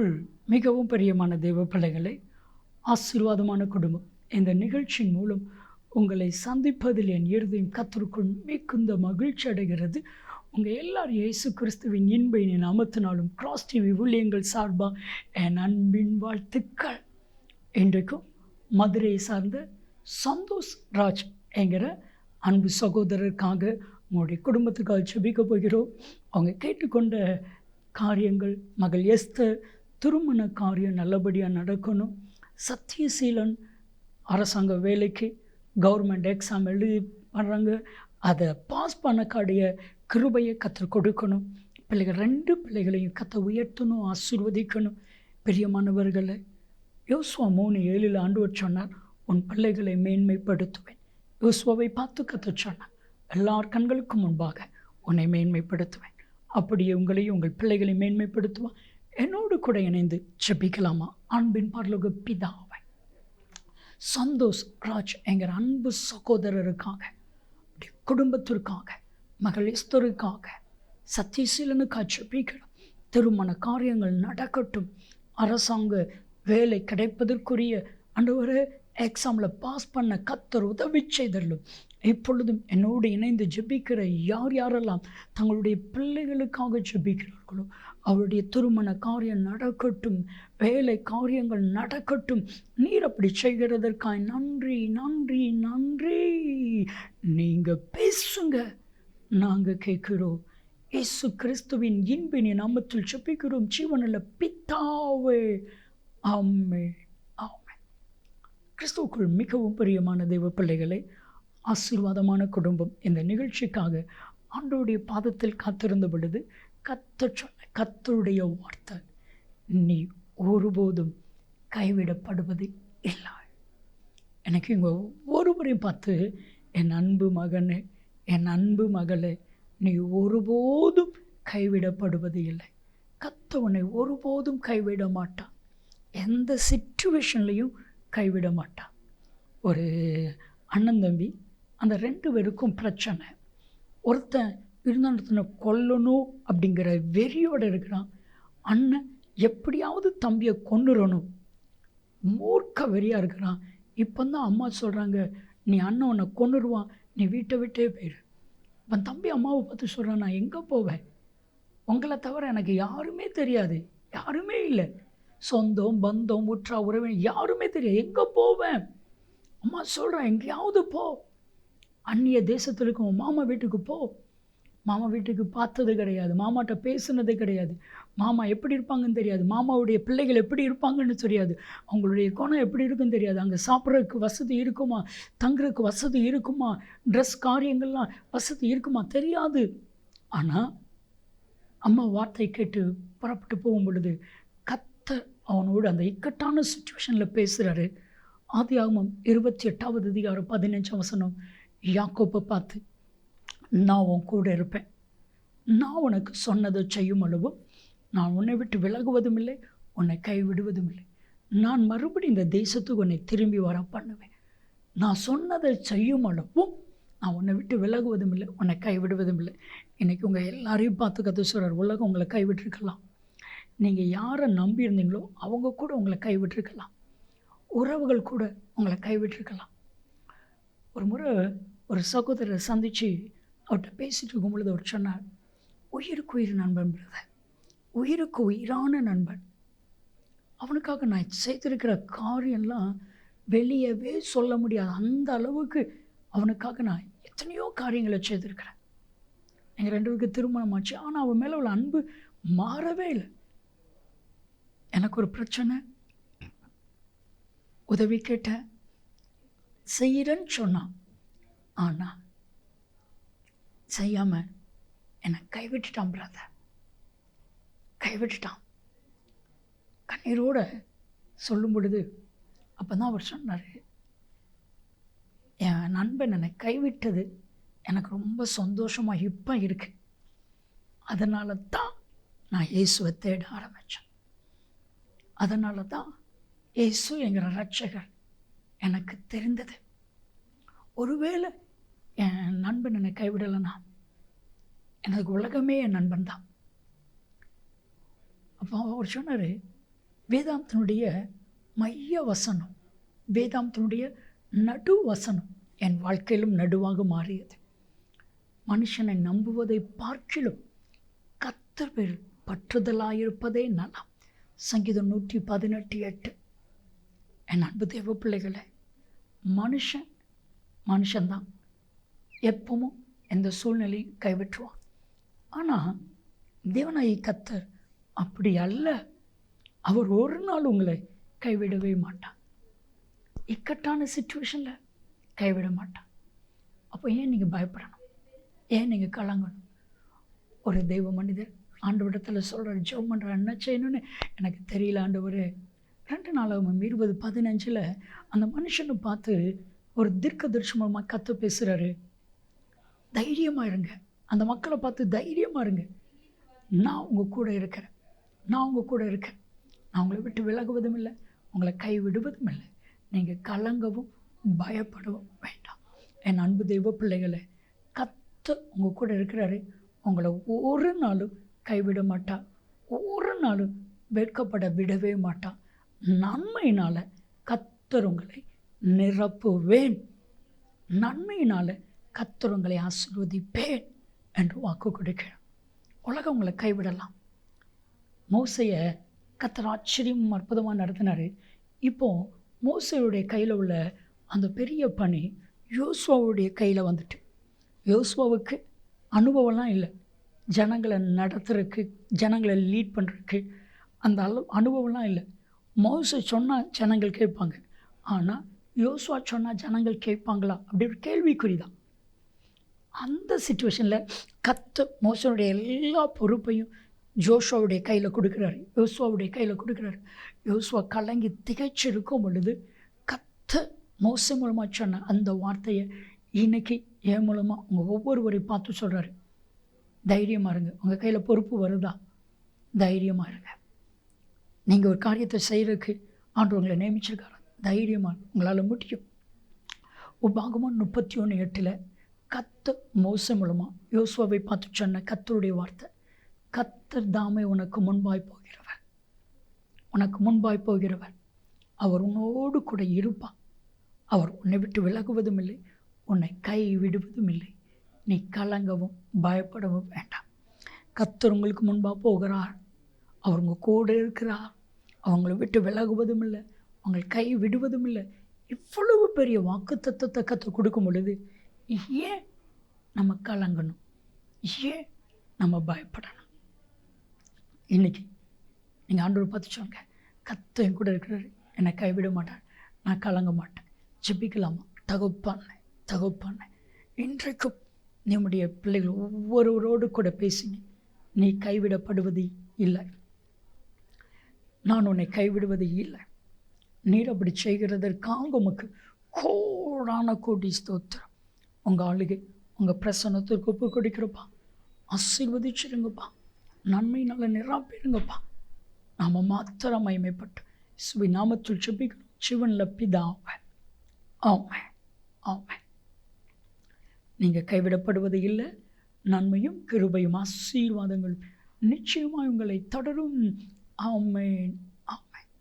கிறிஸ்துவுக்குள் மிகவும் பிரியமான தெய்வ பிள்ளைகளை ஆசீர்வாதமான குடும்பம். இந்த நிகழ்ச்சியின் மூலம் உங்களை சந்திப்பதில் என் இருதயம் கத்தருக்குள் மிகுந்த மகிழ்ச்சி அடைகிறது. உங்கள் எல்லார் இயேசு கிறிஸ்துவின் இன்பையின் அமர்த்தினாலும் கிராஸ் டிவி ஊழியங்கள் சார்பாக என் அன்பின் வாழ்த்துக்கள். இன்றைக்கும் மதுரையை சார்ந்த சந்தோஷ் ராஜ் என்கிற அன்பு சகோதரருக்காக உங்களுடைய குடும்பத்துக்காக ஜெபிக்க போகிறோம். அவங்க கேட்டுக்கொண்ட காரியங்கள் மகள் எஸ்தர் திருமண காரியம் நல்லபடியாக நடக்கணும். சத்தியசீலன் அரசாங்க வேலைக்கு கவர்மெண்ட் எக்ஸாம் எழுதி பண்ணுறாங்க அதை பாஸ் பண்ணக்கூடிய கிருபையை கற்று கொடுக்கணும். பிள்ளைகள் ரெண்டு பிள்ளைகளையும் கத்தை உயர்த்தணும் ஆசீர்வதிக்கணும். பிரியமானவர்களை யோசுவா மூணு ஏழில் ஆண்டு சொன்னார் உன் பிள்ளைகளை மேன்மைப்படுத்துவேன். யோசுவாவை பார்த்து கற்று சொன்னார் எல்லார் கண்களுக்கும் முன்பாக உன்னை மேன்மைப்படுத்துவேன். அப்படியே உங்களையும் உங்கள் பிள்ளைகளை மேன்மைப்படுத்துவான். என்னோடு கூட இணைந்து ஜெபிக்கலாமா? அன்பின் பரலோக பிதாவை. சந்தோஷ் ராஜ் எங்கள் அன்பு சகோதரருக்காக குடும்பத்திற்காக மகளிஸ்தருக்காக சத்தியசீலனுக்காக ஜெபிக்கிறோம். திருமண காரியங்கள் நடக்கட்டும். அரசாங்க வேலை கிடைப்பதற்குரிய ஆண்டவரே எக்ஸாமில் பாஸ் பண்ண கத்தர் உதவி செய்தரலும் இப்பொழுதும் என்னோடு இணைந்து ஜெபிக்கிற யார் யாரெல்லாம் தங்களுடைய பிள்ளைகளுக்காக ஜெபிக்கிறார்களோ அவருடைய திருமண காரியம் நடக்கட்டும் வேலை காரியங்கள் நடக்கட்டும் நீர் அப்படி செய்கிறதற்காய் நன்றி நன்றி நன்றி. நீங்கள் பேசுங்க நாங்கள் கேட்குறோம். இயேசு கிறிஸ்துவின் இன்பினை நாமத்தில் செப்பிக்கிறோம் ஜீவனில் பித்தாவே ஆமே ஆமே கிறிஸ்துவுக்குள் மிகவும் பிரியமான தெய்வ பிள்ளைகளை ஆசீர்வாதமான குடும்பம். இந்த நிகழ்ச்சிக்காக ஆண்டோடைய பாதத்தில் காத்திருந்த பொழுது கத்து சொன்ன கத்தருடைய வார்த்தை நீ ஒருபோதும் கைவிடப்படுவது இல்லை. எனக்கு இங்கே ஒவ்வொருவரையும் பார்த்து என் அன்பு மகனே என் அன்பு மகளே நீ ஒருபோதும் கைவிடப்படுவது இல்லை. கத்த உன்னை ஒருபோதும் கைவிட மாட்டான். எந்த சுச்சுவேஷன்லேயும் கைவிட மாட்டான். ஒரு அண்ணன் தம்பி அந்த ரெண்டு பேருக்கும் பிரச்சனை. ஒருத்தன் இருந்தாண்டத்தின கொல்லணும் அப்படிங்கிற வெறியோடு இருக்கிறான். அண்ணன் எப்படியாவது தம்பியை கொண்டுறணும் மூர்க்க வெறியாக இருக்கிறான். இப்போ தான் அம்மா சொல்கிறாங்க நீ அண்ணன் உன்னை கொண்டுருவான் நீ வீட்டை விட்டே போயிரு. அவன் தம்பி அம்மாவை பார்த்து சொல்கிறான் நான் எங்கே போவேன்? உங்களை தவிர எனக்கு யாருமே தெரியாது. யாருமே இல்லை. சொந்தம் பந்தம் உற்றா உறவினர் யாருமே தெரியாது. எங்கே போவேன்? அம்மா சொல்கிறேன் எங்கேயாவது போ. அந்நிய தேசத்தில் இருக்கும் மாமா வீட்டுக்கு போ. மாமா வீட்டுக்கு பார்த்தது கிடையாது. மாமாட்ட பேசுனது கிடையாது. மாமா எப்படி இருப்பாங்கன்னு தெரியாது. மாமாவுடைய பிள்ளைகள் எப்படி இருப்பாங்கன்னு தெரியாது. அவங்களுடைய குணம் எப்படி இருக்குன்னு தெரியாது. அங்கே சாப்பிட்றதுக்கு வசதி இருக்குமா? தங்குறதுக்கு வசதி இருக்குமா? ட்ரெஸ் காரியங்கள்லாம் வசதி இருக்குமா? தெரியாது. ஆனால் அம்மா வார்த்தை கேட்டு புறப்பட்டு போகும் பொழுது கத்த அவனோடு அந்த இக்கட்டான சுச்சுவேஷனில் பேசுகிறாரு ஆதி ஆகமம் இருபத்தி எட்டாவது அதிகாரம் பதினஞ்சு வசனம். யாக்கோப்பை பார்த்து நான் உன் கூட இருப்பேன். நான் உனக்கு சொன்னதை செய்யும் அளவும் நான் உன்னை விட்டு விலகுவதும் இல்லை உன்னை கைவிடுவதும் இல்லை. நான் மறுபடியும் இந்த தேசத்துக்கு உன்னை திரும்பி வர பண்ணுவேன். நான் சொன்னதை செய்யும் அளவும் நான் உன்னை விட்டு விலகுவதும் இல்லை உன்னை கைவிடுவதும் இல்லை. இன்றைக்கி உங்கள் எல்லாரையும் பார்த்து கற்று சொல்கிறார் உலகம் உங்களை கைவிட்டிருக்கலாம். நீங்கள் யாரை நம்பி இருந்தீங்களோ அவங்க கூட உங்களை கைவிட்டிருக்கலாம். உறவுகள் கூட உங்களை கைவிட்டிருக்கலாம். ஒரு முறை ஒரு சகோதரரை சந்தித்து அவர்கிட்ட பேசிகிட்டு இருக்கும் பொழுது அவர் சொன்னார் உயிருக்கு உயிர் நண்பன் பிரதர் உயிருக்கு உயிரான நண்பன். அவனுக்காக நான் செய்திருக்கிற காரியம்லாம் வெளியவே சொல்ல முடியாது. அந்த அளவுக்கு அவனுக்காக நான் எத்தனையோ காரியங்களை செய்திருக்கிறேன். எங்கள் ரெண்டு பேருக்கு திருமணம் ஆச்சு. ஆனால் அவன் மேலே உள்ள அன்பு மாறவே இல்லை. எனக்கு ஒரு பிரச்சனை. உதவி கேட்டேன். செய்கிறேன்னு சொன்னான். ஆனால் செய்யாமல் என்னை கைவிட்டுட்டான் பிரதர் கைவிட்டுட்டான். கண்ணீரோடு சொல்லும் பொழுது அப்போ தான் அவர் சொன்னார் என் நண்பன் என்னை கைவிட்டது எனக்கு ரொம்ப சந்தோஷமாக இப்போ இருக்குது அதனால தான் நான் இயேசுவை தேட ஆரம்பித்தேன் அதனால தான் இயேசு என்கிற ரட்சகர் எனக்கு தெரிந்தது. ஒருவேளை என் நண்பன் என்னை கைவிடலைன்னா எனக்கு உலகமே என் நண்பன் தான். அப்போ அவர் சொன்னார் வேதாந்தனுடைய மைய வசனம் வேதாந்தனுடைய நடு வசனம் என் வாழ்க்கையிலும் நடுவாக மாறியது. மனுஷனை நம்புவதை பார்க்கிலும் கத்தர் பேர் பற்றுதலாயிருப்பதே நலம். சங்கீதம் நூற்றி பதினெட்டு எட்டு. என் அன்பு தேவ பிள்ளைகளை மனுஷன் மனுஷன்தான். எப்பவும் எந்த சூழ்நிலையும் கைவிட்டுருவான். ஆனால் தேவனாயி கத்தர் அப்படி அல்ல. அவர் ஒரு நாள் உங்களை கைவிடவே மாட்டார். இக்கட்டான சுச்சுவேஷனில் கைவிட மாட்டான் அப்போ ஏன் நீங்கள் பயப்படணும்? ஏன் நீங்கள் கலங்கணும்? ஒரு தெய்வ மனிதர் ஆண்டவரிடத்தில் சொல்கிறார் ஜெபம் பண்ணுற என்ன செய்யணும்னு? எனக்கு தெரியல ஆண்டவர். ரெண்டு நாளாகும் இருபது பதினஞ்சில் அந்த மனுஷனை பார்த்து ஒரு தீர்க்க தரிசனமாக கற்று பேசுகிறாரு தைரியமாக இருங்க. அந்த மக்களை பார்த்து தைரியமாக இருங்க. நான் உங்கள் கூட இருக்கிறேன். நான் உங்கள் கூட இருக்கேன். நான் உங்களை விட்டு விலகுவதும் இல்லை உங்களை கைவிடுவதும் இல்லை. நீங்கள் கலங்கவும் பயப்படவும் வேண்டாம். என் அன்பு தெய்வ பிள்ளைகளை கத்து உங்கள் கூட இருக்கிறாரு உங்களை ஒரு நாளும் கைவிட மாட்டா ஒரு நாளும் வெட்கப்பட விடவே மாட்டான் நன்மையினால் கத்தர் உங்களை நிரப்புவேன். நன்மையினால் கத்தர் உங்களை ஆசீர்வதிப்பேன் என்று வாக்கு கொடுக்கிறேன். உலகம் உங்களை கைவிடலாம். மோசையை கத்தர் ஆச்சரியம் அற்புதமாக நடத்தினார். இப்போ மோசையுடைய கையில் உள்ள அந்த பெரிய பணி யோசுவாவுடைய கையில் வந்துட்டு. யோசுவாவுக்கு அனுபவம்லாம் இல்லை. ஜனங்களை நடத்துறதுக்கு ஜனங்களை லீட் பண்ணுறதுக்கு அந்த அளவு அனுபவம்லாம் இல்லை. மோசை சொன்னால் ஜனங்கள் கேட்பாங்க. ஆனால் யோசுவா சொன்னால் ஜனங்கள் கேட்பாங்களா? அப்படி ஒரு கேள்விக்குறி தான். அந்த சுச்சுவேஷனில் கத்த மோசனுடைய எல்லா பொறுப்பையும் ஜோஷாவுடைய கையில் கொடுக்குறாரு. யோசுவாவுடைய கையில் கொடுக்குறாரு. யோசுவா கலங்கி திகைச்சிருக்கும் பொழுது கத்த மோச மூலமாக சொன்ன அந்த வார்த்தையை இன்னைக்கு என் மூலமாக உங்கள் ஒவ்வொருவரையும் பார்த்து சொல்கிறாரு தைரியமாக இருங்க. உங்கள் கையில் பொறுப்பு வருதா? தைரியமாக இருங்க. நீங்கள் ஒரு காரியத்தை செய்கிறதுக்கு ஆண்டு உங்களை நியமிச்சிருக்காரு? தைரியமாக உங்களால் முடியும். உபாகமும் முப்பத்தி ஒன்று எட்டில் கத்த மோச மூலமாக யோசுவாவை பார்த்து சொன்ன கத்தருடைய வார்த்தை கத்தர் தாமே உனக்கு முன்பாய் போகிறவர். உனக்கு முன்பாய் போகிறவர். அவர் உன்னோடு கூட இருப்பார். அவர் உன்னை விட்டு விலகுவதும் இல்லை உன்னை கை விடுவதும் இல்லை. நீ கலங்கவும் பயப்படவும் வேண்டாம். கத்தர் உங்களுக்கு முன்பாக போகிறார். அவர் உங்கள் கூட இருக்கிறார். அவங்கள விட்டு விலகுவதும் இல்லை அவங்களை கை விடுவதும் இல்லை. இவ்வளவு பெரிய வாக்கு தத்துவத்தை கற்றுக் கொடுக்கும் பொழுது ஏன் நம்ம கலங்கணும். ஏன் நம்ம பயப்படணும். இன்னைக்கு நீங்கள் ஆண்டவர் பார்த்து சொல்லுங்க. கத்த என் கூட இருக்கிறாரு. என்னை கைவிட மாட்டேன் நான் கலங்க மாட்டேன். ஜெபிக்கலாமா? தகுப்பான தகுப்பான இன்றைக்கும் நம்முடைய பிள்ளைகள் ஒவ்வொருவரோடு கூட பேசுங்க. நீ கைவிடப்படுவது இல்லை. நான் உன்னை கைவிடுவது இல்லை. நீர் அப்படி செய்கிறதற்காக உமக்கு கோடான கோடி ஸ்தோத்திரம். உங்கள் ஆளுகை உங்கள் பிரசன்னத்திற்கு ஒப்பு கொடுக்கிறப்பா ஆசீர்வதிச்சிருங்கப்பா நல்ல நிராப்பிடுங்கப்பா நாம் மாத்திரம் மயமைப்பட்டு சுவி நாமத்தில் செப்பிக்கணும் சிவனில் பிதாவை ஆமாம் ஆமாம் நீங்கள் கைவிடப்படுவது இல்லை. நன்மையும் கிருபையும் ஆசீர்வாதங்களும் நிச்சயமாக உங்களை தொடரும். ஆமேன்.